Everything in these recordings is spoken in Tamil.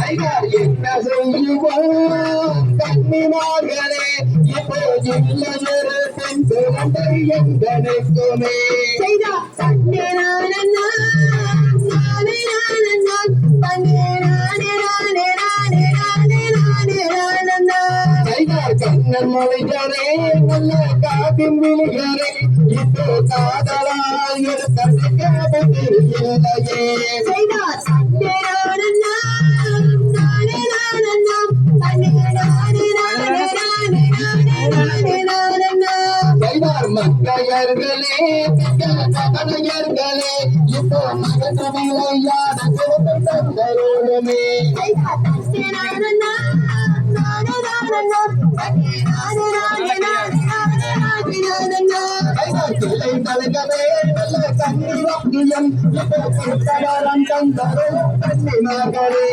கைகால் என்ன செய்யுவோம் கண்ணிமார்களே இப்போ இல்லையொரு பெண் குழந்தை எங்களுக்குமே கைகால் கண்ணன் மொழிகளே நல்ல காப்பின் விழிகளே இப்போ காதலால் எடுக்க இப்போ மகன் விளையாட கிளை தலைகளே நல்ல கண்ணி வாக்கியம் இப்போ திருத்தவாரம் தந்தரோ கண்ணி மகளே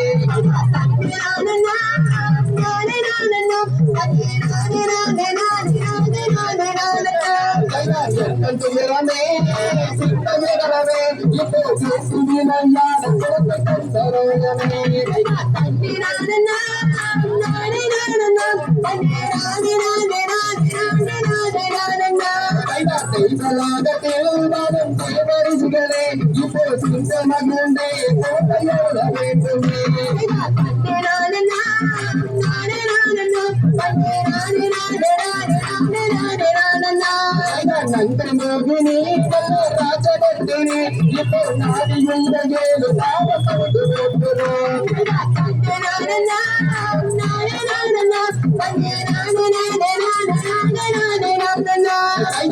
கைவார் எங்கள் துயரமே சித்தமிழவே இப்போ பேசி விளையாட தந்தரோடுமே தேவரிசுகளே இப்போ சிந்த மகண்டே கோட்டையோட வேண்டுமே. நன்றி மோகினி ராஜகத்தினி இப்போ ஏழு பாவத்தோடு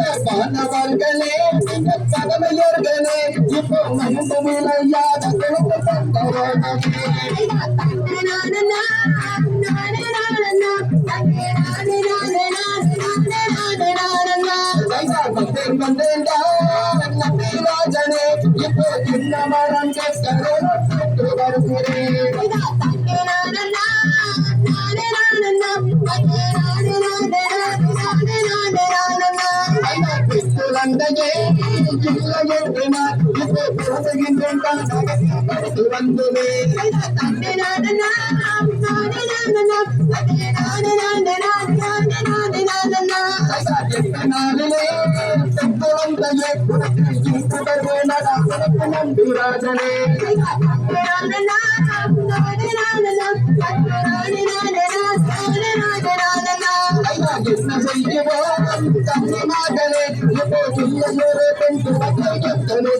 மாணவர்களே கடமையர்களே இப்போ மனித விளையாட கொடுத்து தந்தரோடமே வந்தேன் வந்தேன்டா நம்பிராஜனே I'm என்ன செய்வோம் கண்ணி மகளே இப்போ இல்லையொரு பெண் குழந்தை எத்தனை